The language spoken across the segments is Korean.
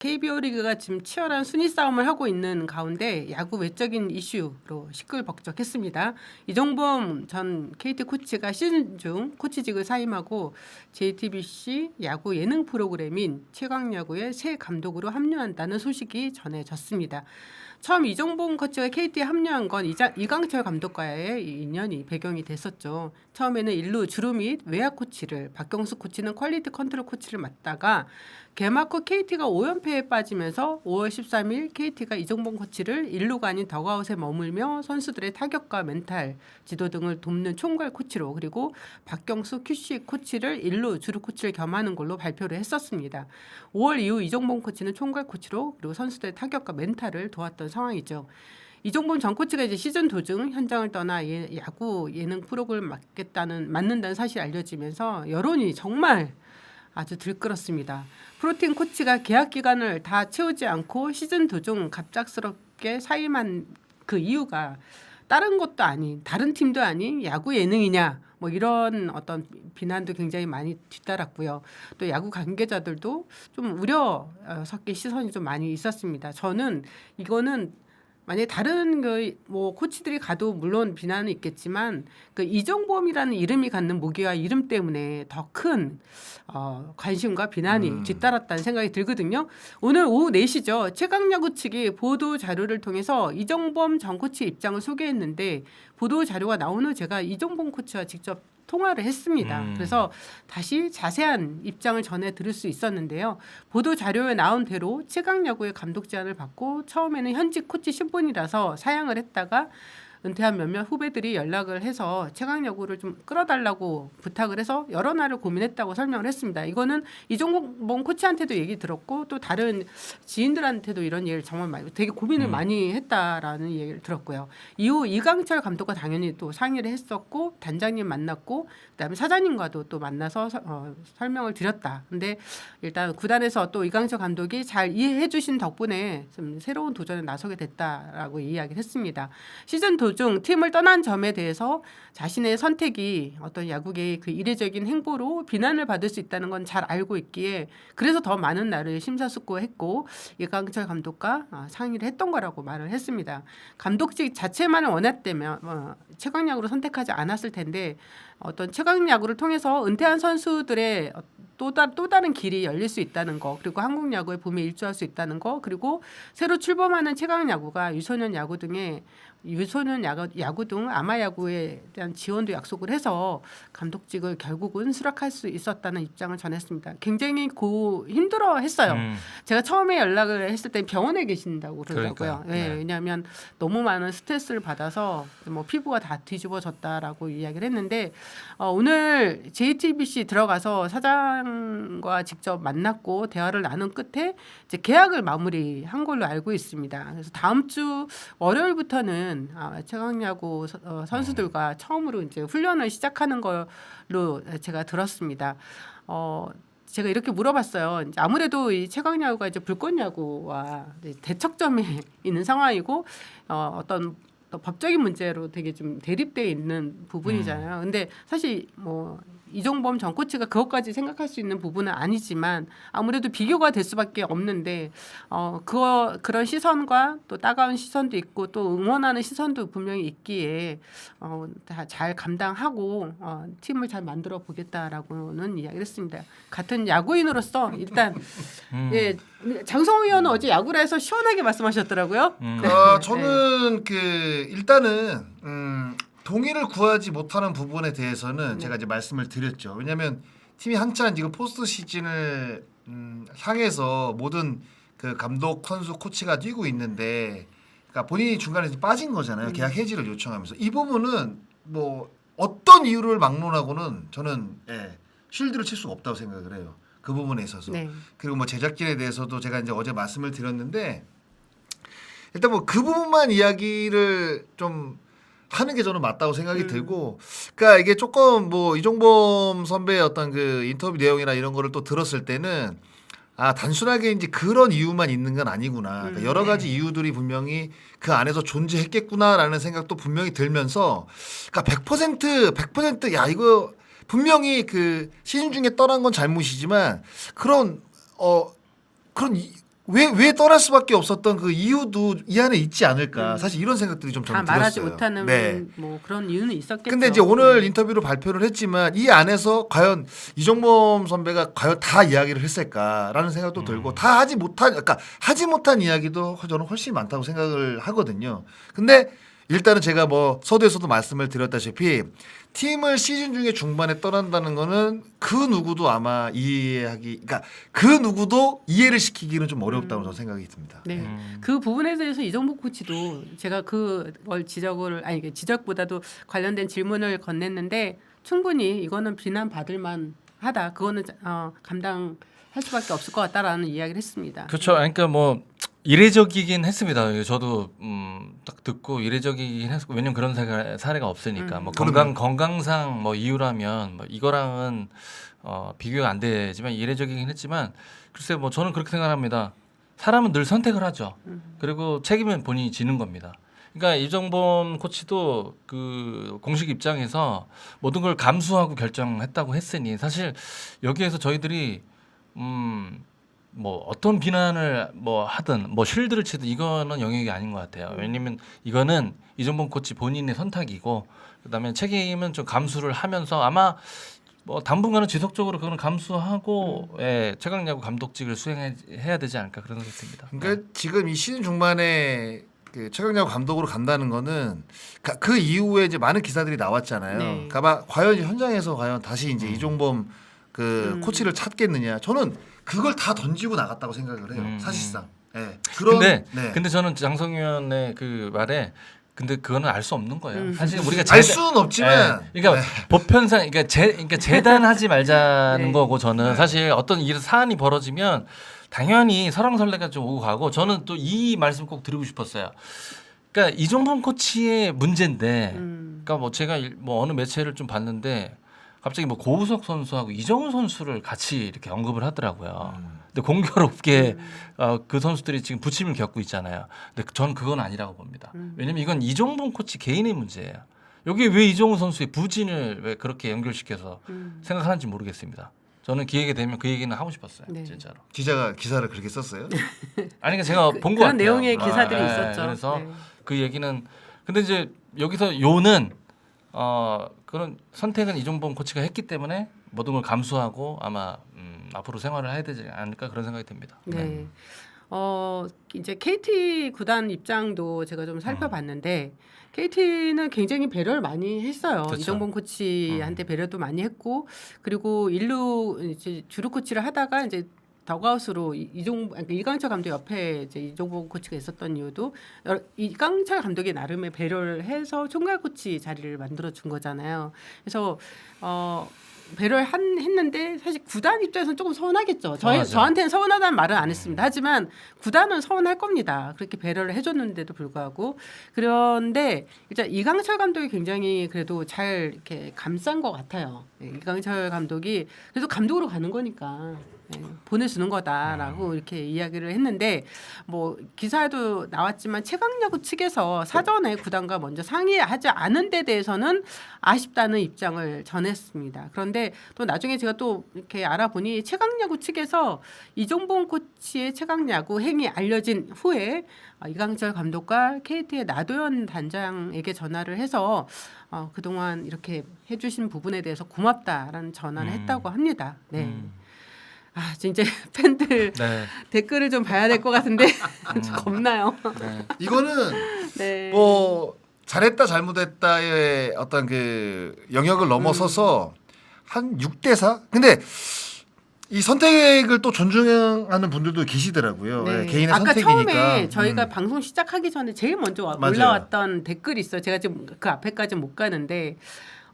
KBO 리그가 지금 치열한 순위 싸움을 하고 있는 가운데 야구 외적인 이슈로 시끌벅적했습니다. 이종범 전 KT 코치가 시즌 중 코치직을 사임하고 JTBC 야구 예능 프로그램인 최강야구의 새 감독으로 합류한다는 소식이 전해졌습니다. 처음 이종범 코치가 KT에 합류한 건 이자, 이강철 감독과의 이 인연이 배경이 됐었죠. 처음에는 일루 주루 및 외야 코치를 박경수 코치는 퀄리티 컨트롤 코치를 맡다가 개막 후 KT가 5연패에 빠지면서 5월 13일 KT가 이종범 코치를 일루가 아닌 더가웃에 머물며 선수들의 타격과 멘탈 지도 등을 돕는 총괄 코치로 그리고 박경수 QC 코치를 일루 주루 코치를 겸하는 걸로 발표를 했었습니다. 5월 이후 이종범 코치는 총괄 코치로 그리고 선수들의 타격과 멘탈을 도왔던 상황이죠. 이종범 전 코치가 이제 시즌 도중 현장을 떠나 예, 야구 예능 프로그램을 맡겠다는 맡는다는 사실이 알려지면서 여론이 정말 아주 들끓었습니다. 프로틴 코치가 계약 기간을 다 채우지 않고 시즌 도중 갑작스럽게 사임한 그 이유가 다른 것도 아닌 다른 팀도 아닌 야구 예능이냐 뭐 이런 어떤 비난도 굉장히 많이 뒤따랐고요. 또 야구 관계자들도 좀 우려 어, 섞인 시선이 좀 많이 있었습니다. 저는 이거는 만약에 다른 그 뭐 코치들이 가도 물론 비난은 있겠지만 그 이정범이라는 이름이 갖는 무게와 이름 때문에 더 큰 어, 관심과 비난이 음. 뒤따랐다는 생각이 들거든요. 오늘 오후 4시죠. 최강야구 측이 보도 자료를 통해서 이정범 전 코치 입장을 소개했는데 보도 자료가 나온 후 제가 이정범 코치와 직접 통화를 했습니다. 음. 그래서 다시 자세한 입장을 전해 들을 수 있었는데요. 보도 자료에 나온 대로 최강 야구의 감독 제안을 받고 처음에는 현직 코치 신분이라서 사양을 했다가 은퇴한 몇몇 후배들이 연락을 해서 최강야구를 좀 끌어달라고 부탁을 해서 여러 날을 고민했다고 설명을 했습니다. 이거는 이종범 코치한테도 얘기 들었고 또 다른 지인들한테도 이런 얘기를 정말 많이 되게 고민을 음. 많이 했다라는 얘기를 들었고요. 이후 이강철 감독과 당연히 또 상의를 했었고 단장님 만났고 그다음에 사장님과도 또 만나서 서- 어, 설명을 드렸다. 근데 일단 구단에서 또 이강철 감독이 잘 이해해 주신 덕분에 좀 새로운 도전에 나서게 됐다라고 이야기를 했습니다. 시즌 도중 팀을 떠난 점에 대해서 자신의 선택이 어떤 야구계의 그 이례적인 행보로 비난을 받을 수 있다는 건 잘 알고 있기에 그래서 더 많은 날을 심사숙고했고 이강철 감독과 어, 상의를 했던 거라고 말을 했습니다. 감독직 자체만을 원했다면 어, 최강 야구로 선택하지 않았을 텐데 어떤 최강 야구를 통해서 은퇴한 선수들의 어, 또, 다, 또 다른 길이 열릴 수 있다는 거 그리고 한국 야구의 봄에 일조할 수 있다는 거 그리고 새로 출범하는 최강 야구가 유소년 야구 등의 유소년 야구, 야구 등 아마 야구에 대한 지원도 약속을 해서 감독직을 결국은 수락할 수 있었다는 입장을 전했습니다. 굉장히 고 힘들어했어요. 음. 제가 처음에 연락을 했을 때 병원에 계신다고 그러더라고요. 예, 네. 왜냐하면 너무 많은 스트레스를 받아서 뭐 피부가 다 뒤집어졌다라고 이야기를 했는데 어, 오늘 JTBC 들어가서 사장 과 직접 만났고 대화를 나눈 끝에 이제 계약을 마무리한 걸로 알고 있습니다. 그래서 다음 주 월요일부터는 아, 최강야구 서- 어, 선수들과 처음으로 이제 훈련을 시작하는 걸로 제가 들었습니다. 어, 제가 이렇게 물어봤어요. 아무래도 이 최강 야구가 이제 불꽃 야구와 대척점에 있는 상황이고 어, 어떤 또 법적인 문제로 되게 좀 대립돼 있는 부분이잖아요. 근데 사실 뭐 이종범 전 코치가 그것까지 생각할 수 있는 부분은 아니지만 아무래도 비교가 될 수밖에 없는데 어 그거 그런 시선과 또 따가운 시선도 있고 또 응원하는 시선도 분명히 있기에 어다 잘 감당하고 어 팀을 잘 만들어 보겠다라고는 이야기를 했습니다. 같은 야구인으로서 일단 음. 예 장성호 의원은 어제 야구를 해서 시원하게 말씀하셨더라고요. 음. 네. 어, 저는 그 일단은 음, 동의를 구하지 못하는 부분에 대해서는 네. 제가 이제 말씀을 드렸죠. 왜냐하면 팀이 한참 지금 포스트 시즌을 음, 향해서 모든 그 감독, 선수, 코치가 뛰고 있는데, 그러니까 본인이 중간에 빠진 거잖아요. 음. 계약 해지를 요청하면서 이 부분은 뭐 어떤 이유를 막론하고는 저는 예, 쉴드를 칠 수가 없다고 생각을 해요. 그 부분에 있어서. 네. 그리고 뭐 제작진에 대해서도 제가 이제 어제 말씀을 드렸는데 일단 뭐 그 부분만 이야기를 좀 하는 게 저는 맞다고 생각이 음. 들고 그러니까 이게 조금 뭐 이종범 선배의 어떤 그 인터뷰 내용이나 이런 거를 또 들었을 때는 아 단순하게 이제 그런 이유만 있는 건 아니구나 그러니까 음, 여러 네. 가지 이유들이 분명히 그 안에서 존재했겠구나라는 생각도 분명히 들면서 그러니까 100% 100%야 이거 분명히 그 시즌 중에 떠난 건 잘못이지만 그런 어 그런 이- 왜 왜 떠날 수밖에 없었던 그 이유도 이 안에 있지 않을까 음. 사실 이런 생각들이 좀 다 저는 말하지 들었어요. 못하는 네. 뭐 그런 이유는 있었겠죠. 근데 이제 오늘 네. 인터뷰로 발표를 했지만 이 안에서 과연 이종범 선배가 과연 다 이야기를 했을까라는 생각도 들고 다 하지 못한 그러니까 하지 못한 이야기도 저는 훨씬 많다고 생각을 하거든요. 근데 일단은 제가 뭐 서두에서도 말씀을 드렸다시피 팀을 시즌 중에 중반에 떠난다는 거는 그 누구도 아마 이해하기 그러니까 그 누구도 이해를 시키기는 좀 어렵다고 저는 생각이 듭니다. 네. 음. 그 부분에 대해서 이정복 코치도 제가 그걸 지적을 아니 이게 지적보다도 관련된 질문을 건넸는데 충분히 이거는 비난 받을 만 하다. 그거는 어, 감당할 수밖에 없을 것 같다라는 이야기를 했습니다. 그렇죠. 그러니까 뭐 이례적이긴 했습니다. 저도 음, 딱 듣고 이례적이긴 했고 왜냐면 그런 사례가, 사례가 없으니까 음. 뭐 그러면- 건강 건강상 뭐 이유라면 뭐 이거랑은 어, 비교가 안 되지만 이례적이긴 했지만 글쎄 뭐 저는 그렇게 생각합니다. 사람은 늘 선택을 하죠. 음. 그리고 책임은 본인이 지는 겁니다. 그러니까 이정범 코치도 그 공식 입장에서 모든 걸 감수하고 결정했다고 했으니 사실 여기에서 저희들이 음. 뭐 어떤 비난을 뭐 하든 뭐 실드를 치든 이거는 영역이 아닌 것 같아요. 왜냐면 이거는 이정범 코치 본인의 선택이고 그다음에 책임은 좀 감수를 하면서 아마 뭐 당분간은 지속적으로 그거는 감수하고 예, 최강야구 감독직을 수행해야 되지 않을까 그런 생각이 듭니다. 그러니까 지금 이 시즌 중반에 그 최강야구 감독으로 간다는 거는 가- 그 이후에 이제 많은 기사들이 나왔잖아요. 네. 그러니까 과연 현장에서 과연 다시 이제 음. 이종범 그 음. 코치를 찾겠느냐? 저는 그걸 다 던지고 나갔다고 생각을 해요. 음. 사실상. 예. 그런 근데 네. 근데 저는 장성 의원의 그 말에 근데 그거는 알 수 없는 거예요. 음. 사실 우리가 알 재단- 수는 없지만 예, 그러니까 보편상 그러니까 재 그러니까 재단하지 말자는 네. 거고 저는 네. 사실 어떤 일 사안이 벌어지면 당연히 설왕설래가 좀 오고 가고 저는 또 이 말씀 꼭 드리고 싶었어요. 그러니까 이종범 코치의 문제인데 음. 그러니까 뭐 제가 일- 뭐 어느 매체를 좀 봤는데 갑자기 뭐 고우석 선수하고 이정우 선수를 같이 이렇게 언급을 하더라고요. 음. 근데 공교롭게 어, 그 선수들이 지금 부침을 겪고 있잖아요. 근데 전 그건 아니라고 봅니다. 음. 왜냐면 이건 이종범 코치 개인의 문제예요. 여기 왜 이종우 선수의 부진을 왜 그렇게 연결시켜서 음. 생각하는지 모르겠습니다. 저는 기회가 되면 그 얘기는 하고 싶었어요. 네. 진짜로. 기자가 기사를 그렇게 썼어요. 아니 그러니까 제가 그- 본것 그런 같아요. 내용의 아, 기사들이 예, 있었죠. 그래서 네. 그 얘기는 근데 이제 여기서 요는 어 그런 선택은 이종범 코치가 했기 때문에 모든 걸 감수하고 아마 음, 앞으로 생활을 해야 되지 않을까 그런 생각이 듭니다. 네. 어 이제 KT 구단 입장도 제가 좀 살펴봤는데 KT는 굉장히 배려를 많이 했어요. 그렇죠. 이정범 코치한테 배려도 많이 했고 그리고 일루 주루 코치를 하다가 이제 더가웃으로 이- 이종 그러니까 이강철 감독 옆에 이제 이종범 코치가 있었던 이유도 여러- 이강철 감독이 나름의 배려를 해서 총괄 코치 자리를 만들어 준 거잖아요. 그래서 어 배려를 한, 했는데 사실 구단 입장에서는 조금 서운하겠죠. 저희 서운하죠. 저한테는 서운하다는 말은 안 했습니다. 하지만 구단은 서운할 겁니다. 그렇게 배려를 해줬는데도 불구하고 그런데 일단 이강철 감독이 굉장히 그래도 잘 이렇게 감싼 것 같아요. 예, 이강철 감독이 그래도 감독으로 가는 거니까 예, 보내주는 거다라고 이렇게 이야기를 했는데 뭐 기사에도 나왔지만 최강야구 측에서 사전에 구단과 먼저 상의하지 않은 데 대해서는 아쉽다는 입장을 전했습니다. 그런데 또 나중에 제가 또 이렇게 알아보니 최강야구 측에서 이종봉 코치의 최강야구 행위 알려진 후에 어, 이강철 감독과 KT의 나도현 단장에게 전화를 해서 어, 그동안 이렇게 해주신 부분에 대해서 고맙다라는 전화를 음. 했다고 합니다. 네. 음. 아, 진짜 팬들 네. 댓글을 좀 봐야 될 것 같은데 좀 겁나요. 네. 이거는 네. 뭐 잘했다 잘못했다의 어떤 그 영역을 넘어서서 한 6대 4? 근데 이 선택을 또 존중하는 분들도 계시더라고요. 예, 개인의 아까 선택이니까. 처음에 저희가 음. 방송 시작하기 전에 제일 먼저 와- 맞아요. 올라왔던 댓글이 있어요. 제가 지금 그 앞에까지 못 가는데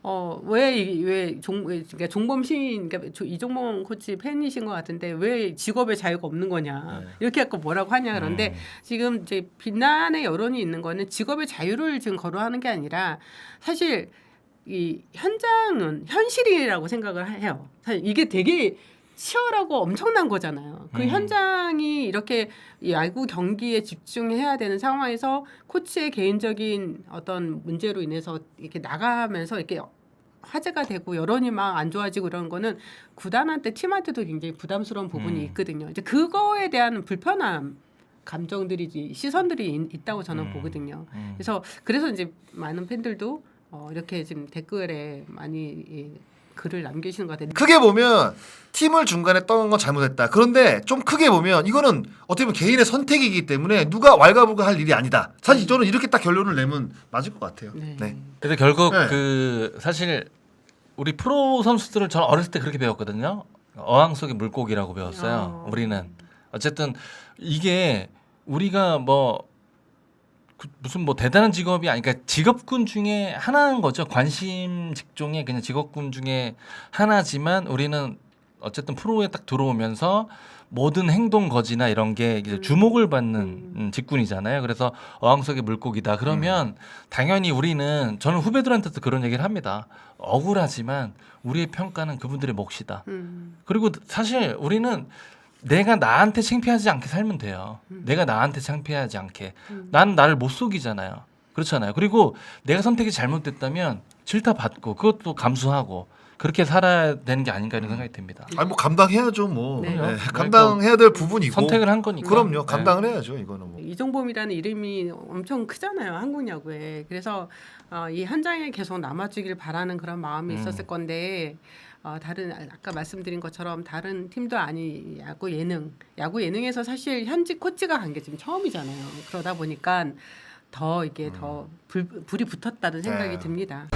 어왜왜 종 그러니까 종범 시인 그러니까 조- 이종범 코치 팬이신 것 같은데 왜 직업의 자유가 없는 거냐 네. 이렇게 갖고 뭐라고 하냐 그런데 음. 지금 이제 비난의 여론이 있는 거는 직업의 자유를 지금 거론하는 게 아니라 사실 이 현장은 현실이라고 생각을 해요. 사실 이게 되게 치열하고 엄청난 거잖아요. 그 음. 현장이 이렇게 이 야구 경기에 집중해야 되는 상황에서 코치의 개인적인 어떤 문제로 인해서 이렇게 나가면서 이렇게 화제가 되고 여론이 막 안 좋아지고 이런 거는 구단한테 팀한테도 굉장히 부담스러운 부분이 음. 있거든요. 이제 그거에 대한 불편함 감정들이 시선들이 있- 있다고 저는 음. 보거든요. 음. 그래서 그래서 이제 많은 팬들도 어, 이렇게 지금 댓글에 많이 이, 글을 남기시는 것 같아요. 크게 보면 팀을 중간에 떠난 건 잘못했다. 그런데 좀 크게 보면 이거는 어떻게 보면 개인의 선택이기 때문에 누가 왈가불가 할 일이 아니다. 사실 저는 이렇게 딱 결론을 내면 맞을 것 같아요. 네. 네. 그래서 결국 네. 그 사실 우리 프로 선수들을 저는 어렸을 때 그렇게 배웠거든요. 어항 속의 물고기라고 배웠어요. 어. 우리는 어쨌든 이게 우리가 뭐 그 무슨 뭐 대단한 직업이 아니까 직업군 중에 하나인 거죠. 관심 직종의 그냥 직업군 중에 하나지만 우리는 어쨌든 프로에 딱 들어오면서 모든 행동 거지나 이런 게 이제 음. 주목을 받는 음. 음, 직군이잖아요. 그래서 어항 속의 물고기다. 그러면 당연히 우리는 저는 후배들한테도 그런 얘기를 합니다. 억울하지만 우리의 평가는 그분들의 몫이다. 음. 그리고 사실 우리는 내가 나한테 창피하지 않게 살면 돼요. 음. 내가 나한테 창피하지 않게. 음. 난 나를 못 속이잖아요. 그렇잖아요. 그리고 내가 선택이 잘못됐다면 질타 받고 그것도 감수하고 그렇게 살아야 되는 게 아닌가 이런 생각이 듭니다. 아니 뭐 감당해야죠 뭐. 네. 네, 감당해야 될 부분이고. 선택을 한 거니까. 그럼요. 네. 감당을 해야죠. 이거는 뭐. 이종범이라는 이름이 엄청 크잖아요 한국 야구에 그래서 어, 이 현장에 계속 남아주길 바라는 그런 마음이 음. 있었을 건데 어, 다른 아까 말씀드린 것처럼 다른 팀도 아니 야구 예능 야구 예능에서 사실 현직 코치가 간 게 지금 처음이잖아요 그러다 보니까 더 이게 더 불, 불이 붙었다는 생각이 네. 듭니다.